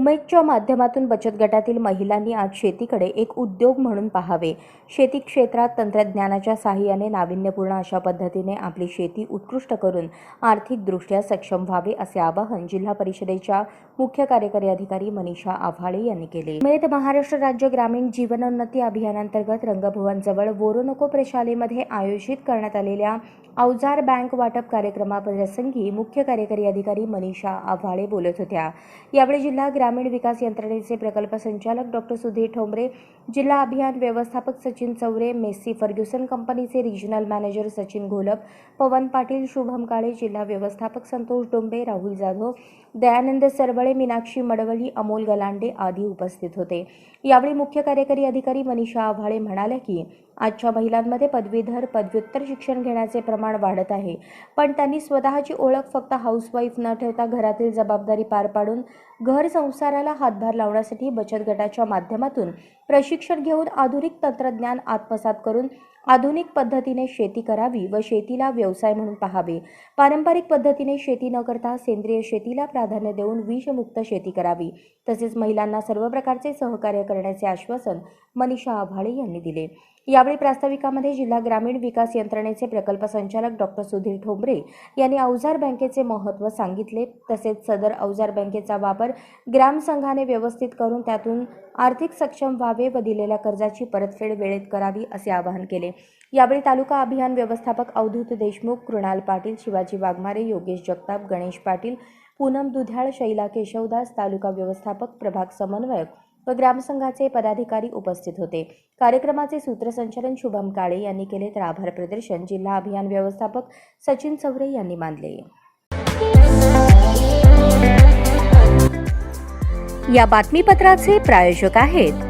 उमेदच्या माध्यमातून बचत गटातील महिलांनी आज शेतीकडे एक उद्योग म्हणून पाहावे. शेती क्षेत्रात तंत्रज्ञानाच्या साहाय्याने नाविन्यपूर्ण अशा पद्धतीने आपली शेती उत्कृष्ट करून आर्थिकदृष्ट्या सक्षम व्हावे असे आवाहन जिल्हा परिषदेच्या मुख्य कार्यकारी अधिकारी मनीषा आव्हाळे यांनी केले. उमेद महाराष्ट्र राज्य ग्रामीण जीवनोन्नती अभियानांतर्गत रंगभुवनजवळ वोरोनोको प्रशालेमध्ये आयोजित करण्यात आलेल्या अवजार बँक वाटप कार्यक्रमाप्रसंगी मुख्य कार्यकारी अधिकारी मनीषा आव्हाळे बोलत होत्या. यावेळी जिल्हा ग्रामीण ग्रामीण विकास यंत्रणेचे प्रकल्प संचालक डॉक्टर सुधीर ठोंबरे जिल्हा अभियान व्यवस्थापक सचिन चौरे मेस्सी फर्ग्युसन कंपनीचे रिजनल मॅनेजर सचिन घोलप पवन पाटील शुभम काळे जिल्हा व्यवस्थापक संतोष डोंबे राहुल जाधव दयानंद सरवळे मीनाक्षी मडवली अमोल गलांडे आदी उपस्थित होते. यावेळी मुख्य कार्यकारी अधिकारी मनीषा आव्हाळे म्हणाल्या की आजच्या महिलांमध्ये पदवीधर पदव्युत्तर शिक्षण घेण्याचे प्रमाण वाढत आहे. पण त्यांनी स्वतःची ओळख फक्त हाऊसवाईफ न ठेवता घरातील जबाबदारी पार पाडून घर संसाराला हातभार लावण्यासाठी बचत गटाच्या माध्यमातून प्रशिक्षण घेऊन आधुनिक तंत्रज्ञान आत्मसात करून आधुनिक पद्धतीने शेती करावी व शेतीला व्यवसाय म्हणून पाहावे. पारंपरिक पद्धतीने शेती न करता सेंद्रिय शेतीला प्राधान्य देऊन विषमुक्त शेती करावी. तसेच महिलांना सर्व प्रकारचे सहकार्य करण्याचे आश्वासन मनीषा आव्हाळे यांनी दिले. यावेळी प्रास्ताविकामध्ये जिल्हा ग्रामीण विकास यंत्रणेचे प्रकल्प संचालक डॉक्टर सुधीर ठोंबरे यांनी अवजार बँकेचे महत्त्व सांगितले. तसेच सदर अवजार बँकेचा वापर ग्रामसंघाने व्यवस्थित करून त्यातून आर्थिक सक्षम व्हावे व दिलेल्या कर्जाची परतफेड वेळेत करावी असे आवाहन केले. यावेळी तालुका अभियान व्यवस्थापक अवधूत देशमुख कृणाल पाटील शिवाजी वाघमारे योगेश जगताप गणेश पाटील पूनम दुध्याळ शैला केशवदास तालुका व्यवस्थापक प्रभाग समन्वयक व ग्रामसंघाचे पदाधिकारी उपस्थित होते. कार्यक्रमाचे सूत्रसंचालन शुभम काळे यांनी केले तर आभार प्रदर्शन जिल्हा अभियान व्यवस्थापक सचिन चौरे यांनी मानले. या बातमीपत्राचे प्रायोजक आहेत